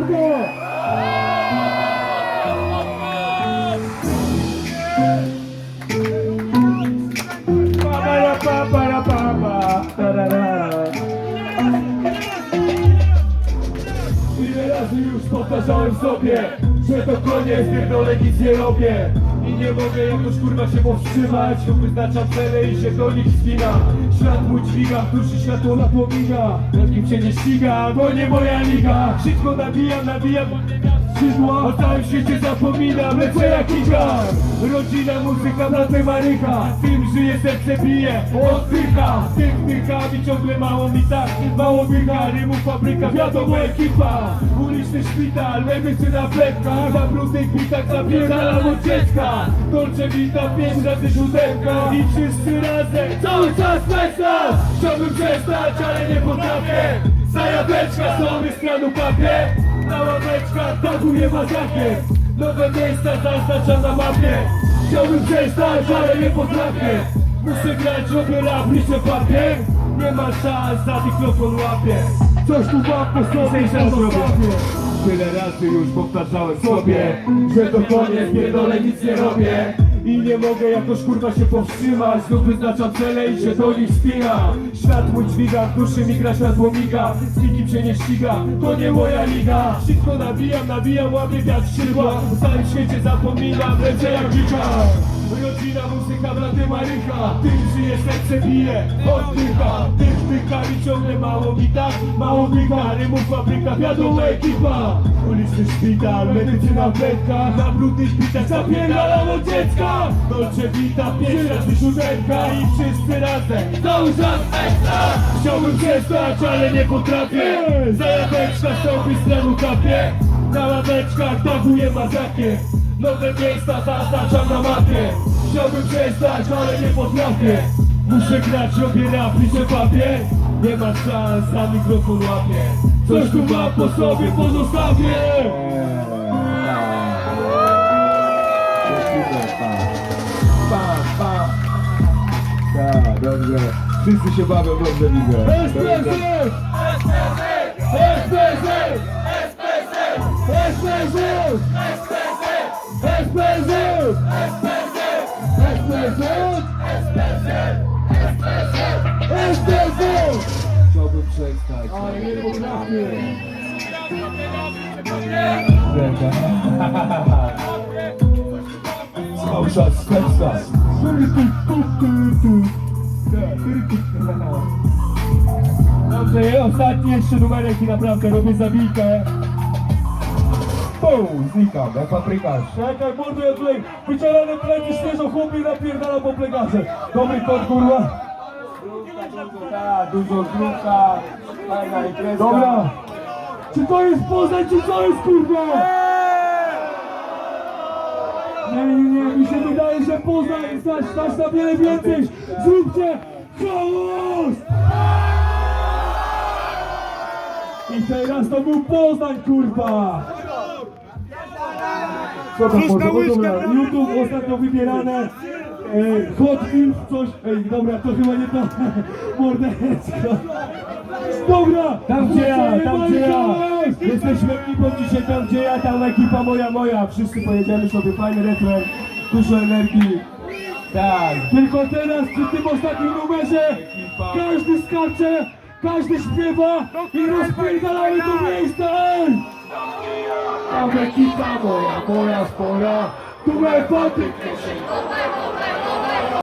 Okay. Powtarzałem sobie Że to koniec, pierdolę nic nie robię. I nie mogę jakoś kurwa się powstrzymać Tu wyznaczam cele i się do nich spinam Świat mój dźwiga, duszy światło napomina. Nad kim się nie ściga, bo nie moja liga. Wszystko nabijam, nabijam skrzydła O całym świecie zapominam, lecę jak iga Rodzina, muzyka, na marycha żyje, serce bije, oddycha Tych dychami ciągle mało mi tak. Mało dycha, rymów fabryka, wiadomo ekipa. Uliczny szpital, medycy na pletkach Na brudnych bitach zapierdalam od dziecka. Dolce Vita, pięć razy siódemka. I wszyscy razem, cały czas bez nas Chciałbym przestać, ale nie potrafię. Zajaweczka, sobie z kranu kapie Na ławeczkach taguję mazakiem Nowe miejsca zaznaczam na mapie Chciałbym przestać, ale nie potrafię. Muszę grać, robię rap, liczę papier Nie ma szans, za mikrofon łapię. Coś tu mam po sobie, że zostawię Tyle razy już powtarzałem sobie Że to koniec, pierdolę, nic nie robię i nie mogę jakoś kurwa się powstrzymać. Znów wyznaczam cele i się do nich spinam Świat mój dźwiga, w duszy mi gra światło miga. Z nikim się nie ściga, to nie moja liga. Wszystko nabijam, nabijam, łapię wiatr w skrzydła. O całym świecie zapominam, lecę jak dzika Rodzina, muzyka, braty Marycha. Tym żyje, serce bije, oddycha. Tych dykami ciągle mało mi tak Mało dycha, rymów fabryka, wiadomo ekipa. Uliczny szpital, medycyna w letkach Na brudnych bitach zapierdalam od dziecka. Dolce Vita, pięć razy siódemka I wszyscy razem, cały czas ekstra. Chciałbym przestać, ale nie potrafię. Zajaweczka, stąpi z tlenu kapie Na ławeczkach taguję mazakiem Nowe miejsca zaznaczam na mapie. Chciałbym przestać, ale nie potrafię. Muszę grać, robię rap, liczę papier Nie ma szans, za mikrofon łapię Coś tu mam po sobie, pozostawię Pam, pam. Tak, dobrze. Wszyscy się bawią, dobrze widzę. SPZ! SPZ! SPZ! SPZ! SPZ! Przestać. Ale nie potrafię Cały czas specjal. Dobrze, ostatni jeszcze numerek i naprawdę robię zabijkę. Pum, znikam, jak paprykarz. Czekaj, mordo, ja tutaj wyciągane plecy świeżo chłopie napierdala po plegacze. Dobry kod, kurwa. Dużo fajna imprezka. Dobra. Czy to jest Poznań, czy to jest kurwa? Nie, nie, nie, mi się wydaje, że Poznań stać, stać na wiele więcej. Zróbcie chaos! I teraz to był Poznań, kurwa! Co tam dobra, YouTube ostatnio wybierane. E, hot Wheels, coś. Ej, dobra, to chyba nie to. Mordecko. Dobra! Tam gdzie ja, tam gdzie ja. Jesteśmy ekipą dzisiaj tam gdzie ja, tam ekipa moja, moja. Wszyscy pojedziemy sobie, fajny refren, dużo energii. Tak. Tylko teraz przy tym ostatnim numerze każdy skacze, każdy śpiewa i rozpierdalamy to miejsce! Ej! Tam ekipa moja, moja spora, tu me paty